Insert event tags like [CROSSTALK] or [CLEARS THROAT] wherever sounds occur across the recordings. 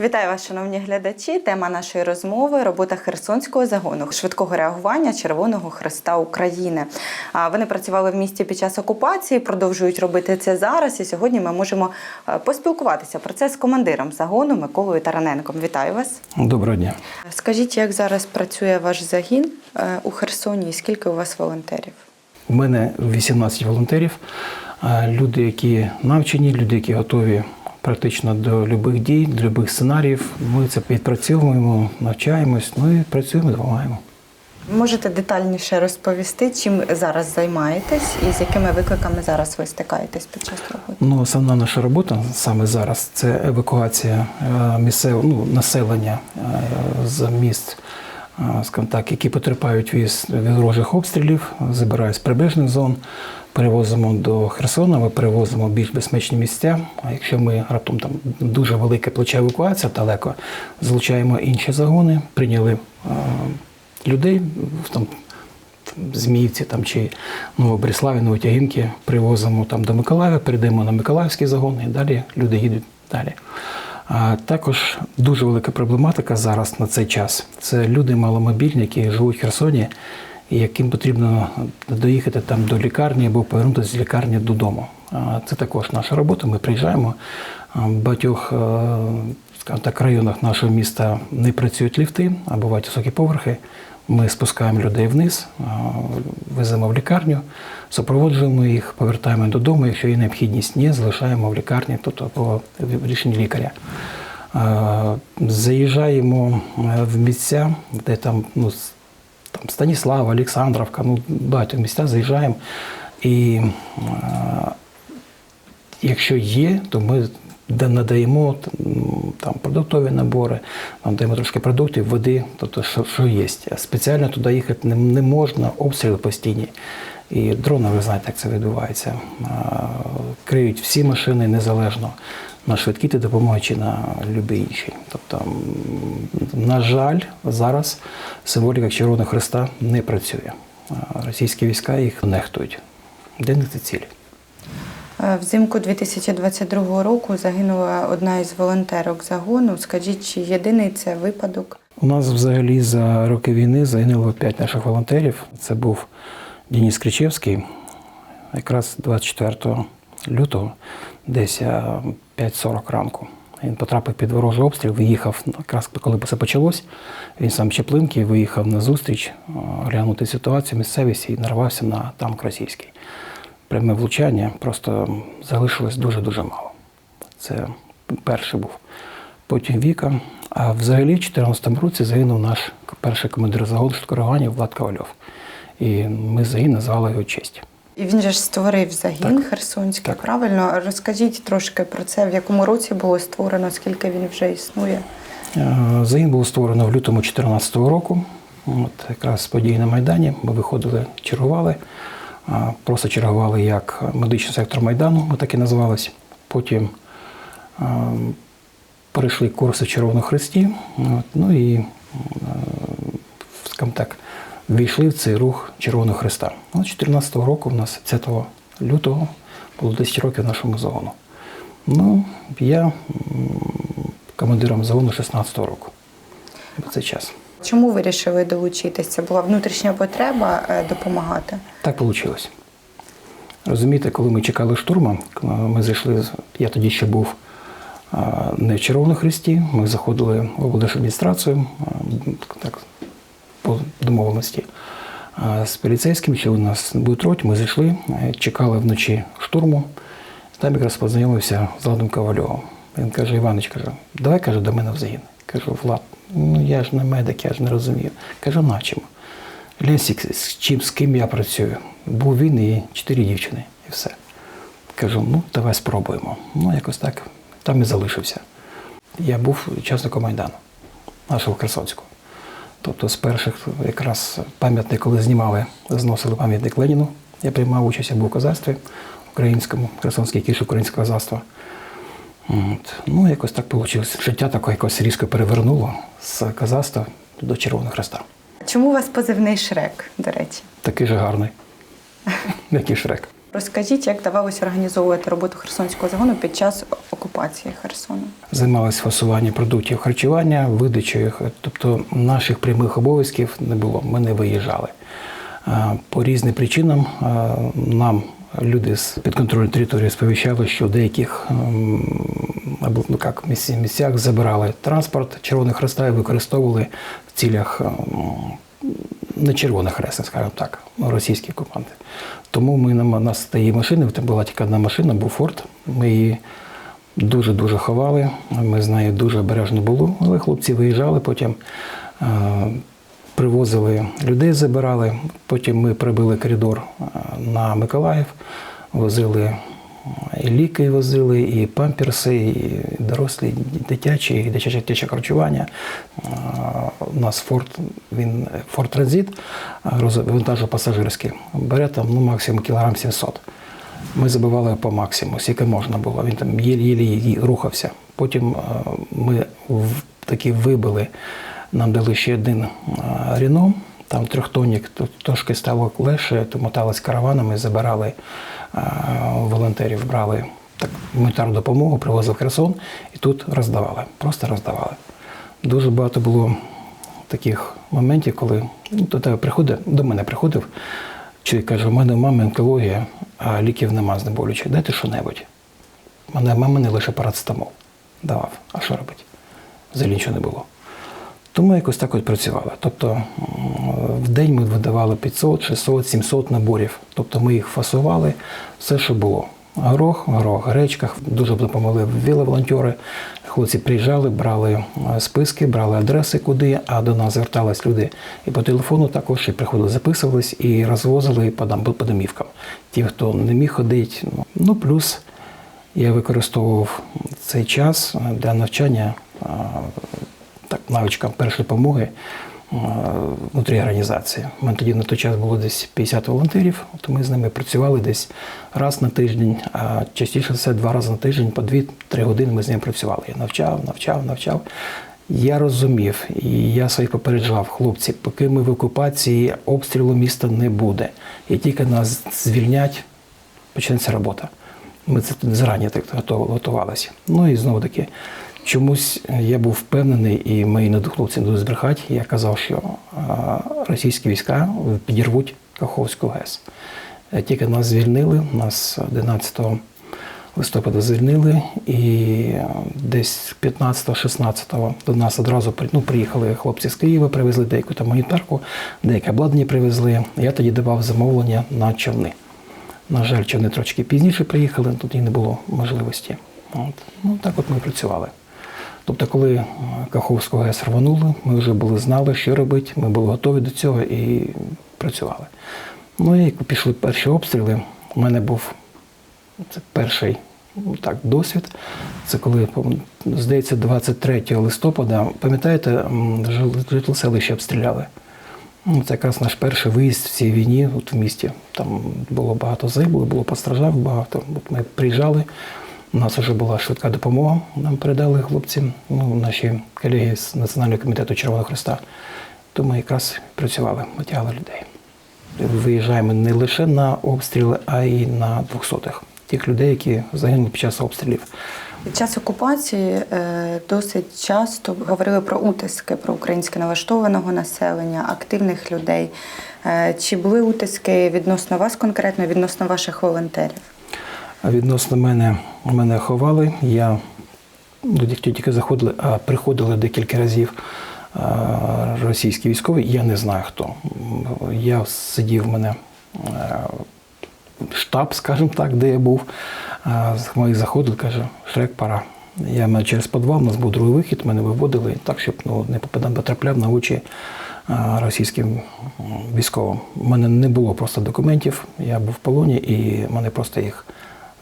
Вітаю вас, шановні глядачі. Тема нашої розмови робота Херсонського загону швидкого реагування Червоного Хреста України. А Вони працювали в місті під час окупації, продовжують робити це зараз. І сьогодні ми можемо е, поспілкуватися про це з командиром загону Миколою Тараненком. Вітаю вас. Доброго дня. Скажіть, як зараз працює ваш загін е, у Херсоні і скільки у вас волонтерів? У мене 18 волонтерів, люди, які навчені, люди, які готові практично до будь-яких дій, до будь-яких сценаріїв. Ми це відпрацьовуємо, навчаємось, ну і працюємо, допомагаємо. Можете детальніше розповісти, чим зараз займаєтесь і з якими викликами зараз ви стикаєтесь під час роботи? Ну, основна наша робота саме зараз це евакуація е, місцевого ну, населення е, з міст, е, скажімо так, які потерпають від, ворожих обстрілів, забирають з прибережних зон, перевозимо до Херсона, ми перевозимо в більш безпечні місця. А якщо ми раптом там дуже велике плече евакуація далеко, залучаємо інші загони, прийняли людей там Зміївці там чи Новобріславі, Новотягінки привозимо там до Миколаєва, передаємо на Миколаївський загон і далі люди їдуть далі. А також дуже велика проблематика зараз на цей час. Це люди маломобільні, які живуть в Херсоні, і яким потрібно доїхати там до лікарні або повернутися з лікарні додому. А Це також наша робота. Ми приїжджаємо. В багатьох е, так, районах нашого міста не працюють ліфти, а бувають високі поверхи. Ми спускаємо людей вниз, веземо в лікарню, супроводжуємо їх, повертаємо додому. Якщо є необхідність, ні, залишаємо в лікарні, тобто по рішенню лікаря. Заїжджаємо е, в місця, де там, ну, там Станіслава, Олександровка, ну, багато місця заїжджаємо. І якщо є, то ми да- надаємо там продуктові набори, надаємо трошки продуктів, води, тобто що, що є. Спеціально туди їхати не можна, обстріли постійні. І дрони, ви знаєте, як це відбувається. А, Криють всі машини незалежно на швидкі та допомоги чи на любі інші. Тобто, на жаль, зараз символіка Червоного Христа не працює. Російські війська їх нехтують. Де не це ціль? Е, Взимку 2022 року загинула одна із волонтерок загону. Скажіть, чи єдиний це випадок? У нас взагалі за роки війни загинуло п'ять наших волонтерів. Це був Денис Кричевський, якраз 24 лютого, десь а, 5.40 ранку. Він потрапив під ворожий обстріл, виїхав якраз коли це почалось. Він сам Чеплинки виїхав на зустріч, глянути ситуацію, місцевість і нарвався на танк російський. Пряме влучання просто залишилось дуже-дуже мало. Це перший був. Потім Віка. А взагалі в 2014 році загинув наш перший командир загону швидкореагування Влад Ковальов. І ми загін назвали його честь. І він же ж створив загін Так. Херсонський. Так. Правильно розкажіть трошки про це, в якому році було створено, скільки він вже існує. Е, Загін був створено в лютому 2014 року. От якраз з подій на Майдані ми виходили, чергували. Просто чергували як медичний сектор Майдану, ми так і називались. Потім е, перейшли курси в Червоному Хресті. Ну і, е, скажімо так, ввійшли в цей рух Червоного Христа. Ну, 2014 року, у нас 10 лютого, було 10 років нашому загону. Ну, я командиром загону 16-го року. В цей час. Чому ви вирішили долучитися? Це була внутрішня потреба е, допомагати? Так вийшло. Розумієте, коли ми чекали штурму, ми зайшли, з- я тоді ще був не в Червоному Христі, ми заходили в облдержадміністрацію, так, по домовленості. З поліцейським, що у нас будуть роті, ми зайшли, е, чекали вночі штурму. Там якраз познайомився з Владом Ковальовим. Він каже, Іванович, каже, давай каже, до мене в загін. Кажу, Влад, ну я ж не медик, я ж не розумію. Кажу, начимо. Лесік, з чим, з ким я працюю? Був він і чотири дівчини, і все. Кажу, ну давай спробуємо. Ну, якось так. Там і залишився. Я був учасником Майдану, нашого Херсонського. Тобто з перших якраз пам'ятник, коли знімали, зносили пам'ятник Леніну. Я приймав участь, я був у козацтві українському, Херсонський кіш українського козацтва. От. Ну, якось так вийшло. Життя таке якось різко перевернуло з козацтва до Червоного Хреста. Чому у вас позивний Шрек, до речі? Такий же гарний, [LAUGHS] як і Шрек. Розкажіть, як давалося організовувати роботу Херсонського загону під час окупації Херсону? Займалися фасуванням продуктів харчування, видачею. Тобто наших прямих обов'язків не було. Ми не виїжджали. По різним причинам нам люди з підконтрольної території сповіщали, що в деяких ну як місцях забирали транспорт Червоних Хреста і використовували в цілях не червоних хресних, скажімо так, російські окупанти. Тому ми у нас тієї машини, там була тільки одна машина, був форт. Ми її дуже-дуже ховали. Ми з нею дуже обережно були, але хлопці виїжджали, потім е, привозили людей, забирали. Потім ми прибили коридор е, на Миколаїв, возили і ліки возили, і памперси, і дорослі, і дитячі, і дитяче дитяче харчування. У нас форт, він форт транзит, вантажу пасажирський. Бере там ну, максимум кілограм 700. Ми забивали по максимуму, скільки можна було. Він там єлі-єлі рухався. Потім ми таки вибили, нам дали ще один Рено, там трьохтонник, тут трошки стало легше, то мотались караванами, забирали волонтерів, брали так, гуманітарну допомогу, привозили в Херсон і тут роздавали, просто роздавали. Дуже багато було таких моментів, коли ну, до тебе приходить, до мене приходив чоловік каже, у мене в мами онкологія, а ліків нема знеболючих. Дайте що-небудь. Мене мама не лише парацетамол давав. А що робити? Взагалі нічого не було. Тому якось так от працювали. Тобто в день ми видавали 500, 600, 700 наборів. Тобто ми їх фасували, все, що було. Горох, горох, гречка. Дуже допомогли волонтери. Хлопці приїжджали, брали списки, брали адреси, куди, а до нас звертались люди і по телефону також і приходили, записувались і розвозили по, дом- по домівкам. Ті, хто не міг ходити. ну. Ну, плюс я використовував цей час для навчання так, навичкам першої допомоги е, внутрі організації. У мене тоді на той час було десь 50 волонтерів, то ми з ними працювали десь раз на тиждень, а частіше все два рази на тиждень, по 2-3 години ми з ними працювали. Я навчав, навчав, навчав. Я розумів, і я своїх попереджав, хлопці, поки ми в окупації, обстрілу міста не буде. І тільки нас звільнять, почнеться робота. Ми це зарані так готувалися. Ну і знову таки, чомусь я був впевнений, і мої надухловці не будуть збрехати. Я казав, що російські війська підірвуть Каховську ГЕС. Е, Тільки нас звільнили, нас 11 листопада звільнили, і е, десь 15-16 до нас одразу ну, приїхали хлопці з Києва, привезли деяку там гуманітарку, деяке обладнання привезли. Я тоді давав замовлення на човни. На жаль, човни трошки пізніше приїхали, тут і не було можливості. От. Ну, так от ми працювали. Тобто, коли е, Каховську ГЕС рванули, ми вже були знали, що робити, ми були готові до цього і працювали. Ну і пішли перші обстріли, у мене був це перший ну, так, досвід. Це коли, здається, 23 листопада, пам'ятаєте, житло селище обстріляли. Ну, Це якраз наш перший виїзд в цій війні от в місті. Там було багато загиблих, було постраждав багато. От ми приїжджали, у нас вже була швидка допомога, нам передали хлопці, ну, наші колеги з Національного комітету Червоного Христа. То ми якраз працювали, витягали людей. Виїжджаємо не лише на обстріли, а й на двохсотих. Тих людей, які загинули під час обстрілів. Під час окупації е, досить часто говорили про утиски, про українське налаштованого населення, активних людей. Е, Чи були утиски відносно вас конкретно, відносно ваших волонтерів? Відносно мене мене ховали. Я ну, тільки заходили, а приходили декілька разів російські військові. Я не знаю хто. Я сидів в мене е, штаб, скажімо так, де я був. Мої заходили, каже, Шрек, пора. Я мене через підвал, у нас був другий вихід, мене виводили так, щоб ну, не потрапляв на очі російським військовим. У мене не було просто документів, я був в полоні і мене просто їх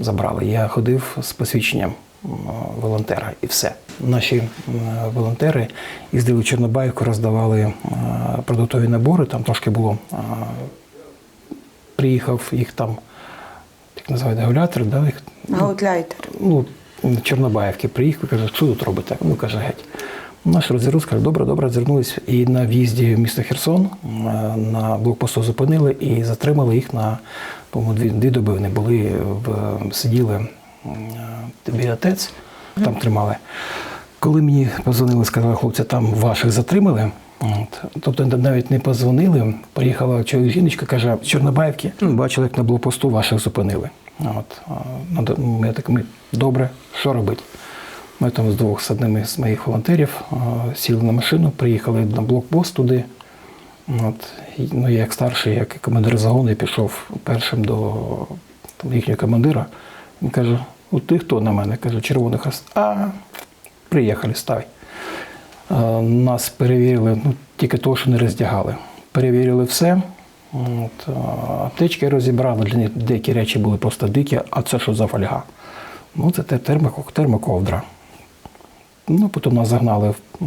забрали. Я ходив з посвідченням волонтера і все. Наші волонтери їздили в Чорнобаївку, роздавали продуктові набори, там трошки було. Приїхав їх там, як називають, регулятор, да, їх, Гаутляйтер. ну, Чорнобаївки приїхав, каже, що тут робите? Ну, каже, геть. Наш розвернувся, каже, добре, добре, розвернулись. І на в'їзді в місто Херсон на блокпосту зупинили і затримали їх на по-моєму, дві, дві доби вони були, в, сиділи м, е, ТЕЦ, там тримали. Коли мені позвонили, сказали, хлопці, там ваших затримали. От. Тобто навіть не позвонили. Приїхала чоловік жіночка, каже, з Чорнобаївки, «Ну, бачили, як на блокпосту ваших зупинили. От. а, Ми так, ми, добре, що робити? Ми там з двох з одним із моїх волонтерів сіли на машину, приїхали на блокпост туди. От, ну, як старший, як командир загону, я пішов першим до там, їхнього командира. Він каже: у ти хто на мене? Кажу, червоний хрест. А, приїхали, ставай. Е, Нас перевірили, ну, тільки того, що не роздягали. Перевірили все. От, аптечки розібрали, для них деякі речі були просто дикі, а це що за фольга? Ну, це те термоковдра. Ну, потім нас загнали в, е,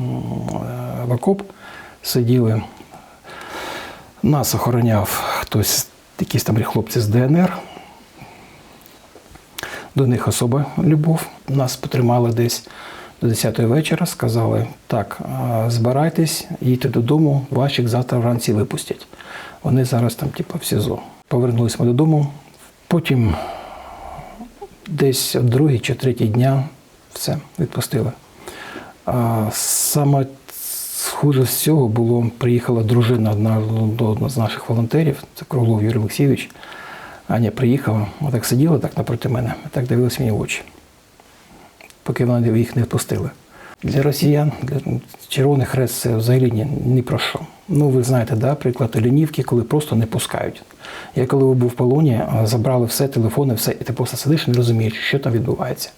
в окоп, сиділи. Нас охороняв хтось, якісь там хлопці з ДНР. До них особа любов. Нас потримали десь до 10 вечора, сказали: так, збирайтесь, їдьте додому, ваших завтра вранці випустять. Вони зараз там, типу, в СІЗО. Повернулися ми додому. Потім десь другий чи третій дня все відпустили. А саме схоже з цього було, приїхала дружина одна одного з наших волонтерів, це Круглов Юрій Олексійович. Аня приїхала, отак сиділа так напроти мене, так дивилась мені в очі, поки вони їх не впустили. Для росіян, для Червоний Хрест це взагалі ні, ні про що. Ну, ви знаєте, да, приклад Олінівки, коли просто не пускають. Я коли був в полоні, забрали все, телефони, все, і ти просто сидиш і не розумієш, що там відбувається.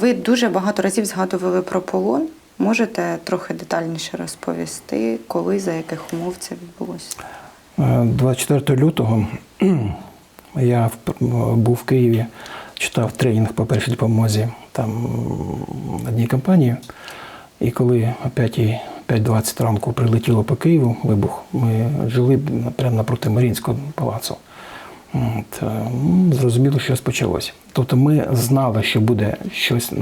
Ви дуже багато разів згадували про полон. Можете трохи детальніше розповісти, коли, за яких умов це відбулося? Е, 24 лютого [CLEARS THROAT] я в- був в Києві, читав тренінг по першій допомозі там одній компанії. І коли о 5 5.20 ранку прилетіло по Києву вибух, ми жили прямо напроти Марінського палацу. От, е, зрозуміло, що почалося. Тобто ми знали, що буде щось.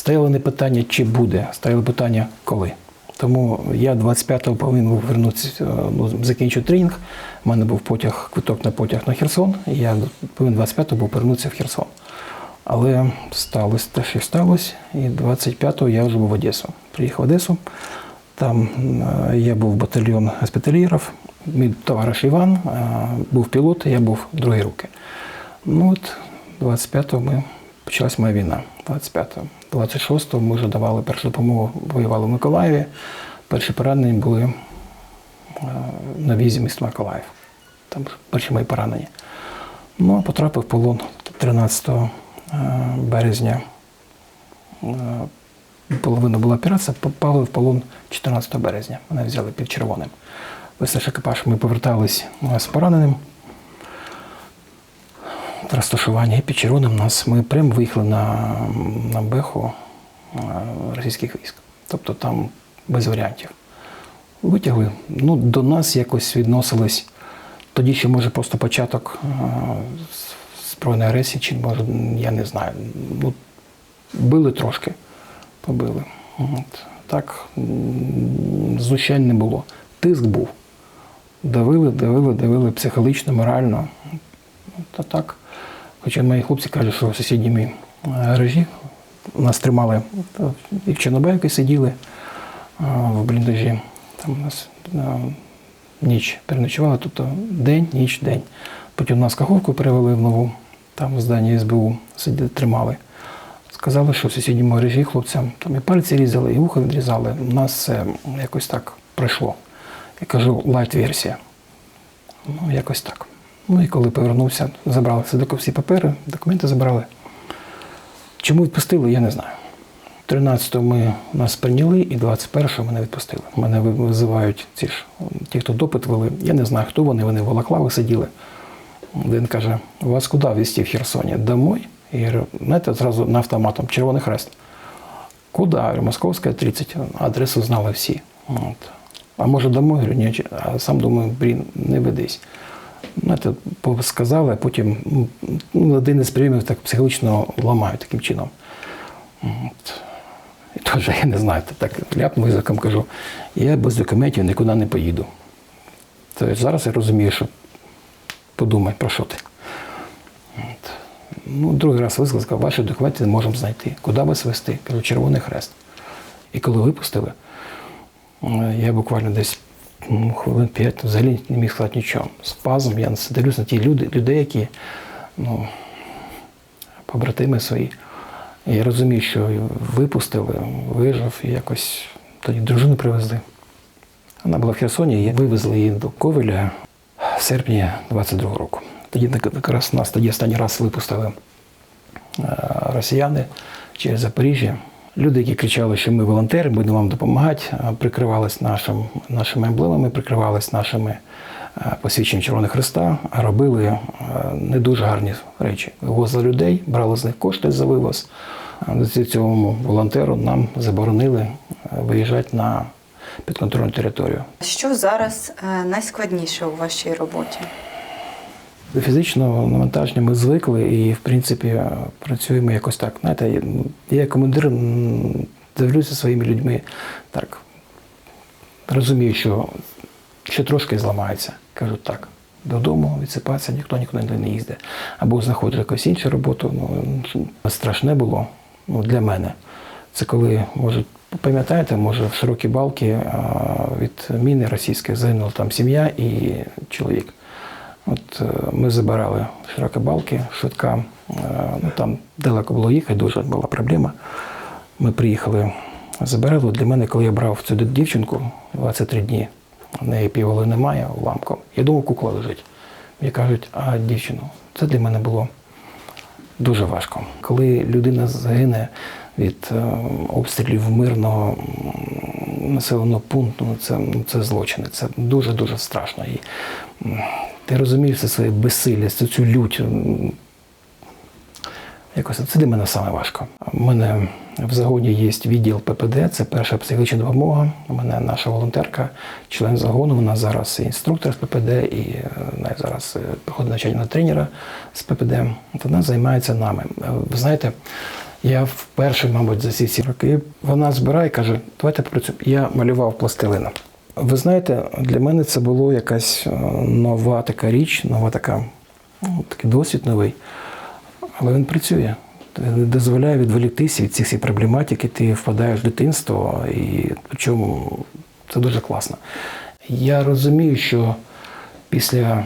Стояло не питання, чи буде, стояло питання, коли. Тому я 25-го повинен був вернутися, е, ну, закінчу тренінг. У мене був потяг, квиток на потяг на Херсон, і я повинен 25-го був повернутися в Херсон. Але сталося те, що сталося, і 25-го я вже був в Одесу. Приїхав в Одесу, там е, я був батальйон госпітальєрів, мій товариш Іван, е, був пілот, я був другі руки. Ну от 25-го ми почалась моя війна. 25-го. 26-го ми вже давали першу допомогу, воювали в Миколаєві. Перші поранені були е, на візі міста Миколаїв. Там перші мої поранені. Ну, а потрапив в полон 13 е, березня. Е, Половина була операція, попали в полон 14 березня. Мене взяли під червоним. Весь наш екіпаж ми повертались з пораненим розташування під червоним нас ми прямо виїхали на, на Беху е, російських військ. Тобто там без варіантів. Витягли. Ну, до нас якось відносились. Тоді ще, може, просто початок е, збройної агресії, чи може, я не знаю. Ну, били трошки, побили. От. Так, знущань не було. Тиск був. Давили, давили, давили психологічно, морально. Та так. Хоча мої хлопці кажуть, що в сусідній е, гаражі нас тримали і в Чорнобайки сиділи е, в бліндажі. Там у нас е, ніч переночували, тобто день, ніч, день. Потім нас каховку перевели в нову, там в зданні СБУ сиділи, тримали. Сказали, що в сусідньому гаражі хлопцям там і пальці різали, і вуха відрізали. У нас це якось так пройшло. Я кажу, лайт-версія. Ну, якось так. Ну і коли повернувся, забрали всі папери, документи забрали. Чому відпустили, я не знаю. 13-го ми нас прийняли і 21-го мене відпустили. Мене визивають ці ж ті, хто допит вели. Я не знаю, хто вони, вони в Балаклави сиділи. Один каже: вас куди везти в Херсоні? Домой? Я говорю, знаєте, зразу на автоматом, Червоний Хрест. Куди? Московська 30. Адресу знали всі. От. А може домой? Я говорю, ні, а сам думаю, блін, не ведись. Знаєте, сказали, а потім ну, один із прийомів так психологічно ламають таким чином. От. І теж я не знаю, так ляпнув язиком кажу, я без документів нікуди не поїду. Тобто зараз я розумію, що подумай, про що ти. От. Ну, другий раз визвали, сказав, ваші документи не можемо знайти. Куди вас вести? Кажу, Червоний Хрест. І коли випустили, е, я буквально десь ну, хвилин п'ять взагалі не міг сказати нічого. Спазм, я дивлюсь на ті люди, людей, які ну, побратими свої. Я розумію, що випустили, вижив і якось тоді дружину привезли. Вона була в Херсоні, і вивезли її до Ковеля в серпні 22-го року. Тоді якраз нас тоді останній раз випустили е, росіяни через Запоріжжя. Люди, які кричали, що ми волонтери, будемо вам допомагати, а прикривались нашим, нашими емблемами, прикривались нашими е, посвідченням Червоного Христа, робили е, не дуже гарні речі. Вивозили людей, брали з них кошти за вивоз. А Цьому волонтеру нам заборонили е, виїжджати на підконтрольну територію. Що зараз е, найскладніше у вашій роботі? До фізичного навантаження ми звикли і, в принципі, працюємо якось так. Знаєте, я- командир дивлюся своїми людьми так. Розумію, що, що трошки зламається. Кажу так. Додому відсипатися, ніхто нікуди не їздить. Або знаходжу якусь іншу роботу. Ну, страшне було ну, для мене. Це коли, може, пам'ятаєте, може, в широкі балки від міни російської загинула там сім'я і чоловік. От е, ми забирали широкі балки, швидка. е, Ну, там далеко було їхати, дуже була проблема. Ми приїхали, забирали. Для мене, коли я брав цю дівчинку 23 дні, в неї півголи немає уламком. Я думав, кукла лежить. Мені кажуть, а дівчину, це для мене було дуже важко. Коли людина загине від е, обстрілів мирного населеного пункту, ну, це, ну, це злочини. Це дуже-дуже страшно. І ти розумієш це своє безсилля, цю, лють. Якось це для мене саме важко. У мене в загоні є відділ ППД, це перша психологічна допомога. У мене наша волонтерка, член загону, вона зараз інструктор з ППД і е, вона зараз е, проходить навчання на тренера з ППД. Вона займається нами. Е, Ви знаєте, я вперше, мабуть, за ці роки вона збирає і каже, давайте попрацюємо. Я малював пластилином. Ви знаєте, для мене це було якась е, нова така річ, нова така, ну, такий досвід новий. Але він працює. Він дозволяє відволіктися від цих всіх проблематики, ти впадаєш в дитинство, і причому це дуже класно. Я розумію, що після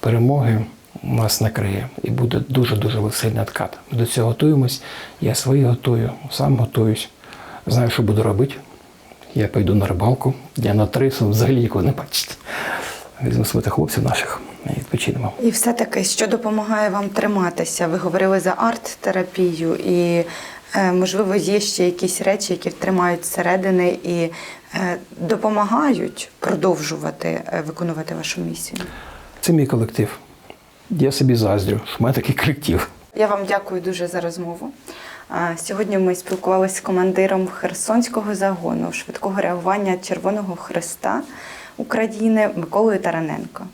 перемоги нас накриє і буде дуже-дуже сильний откат. Ми до цього готуємось. Я свої готую, сам готуюсь. Знаю, що буду робити. Я пойду на рибалку, я на три, взагалі нікого не бачите. Візьму своїх хлопців наших і відпочинемо. І все-таки, що допомагає вам триматися? Ви говорили за арт-терапію, і е, можливо є ще якісь речі, які тримають зсередини і е, допомагають продовжувати е, виконувати вашу місію. Це мій колектив. Я собі заздрю, що в мене такий колектив. Я вам дякую дуже за розмову. Сьогодні ми спілкувалися з командиром Херсонського загону швидкого реагування Червоного Хреста України Миколою Тараненко.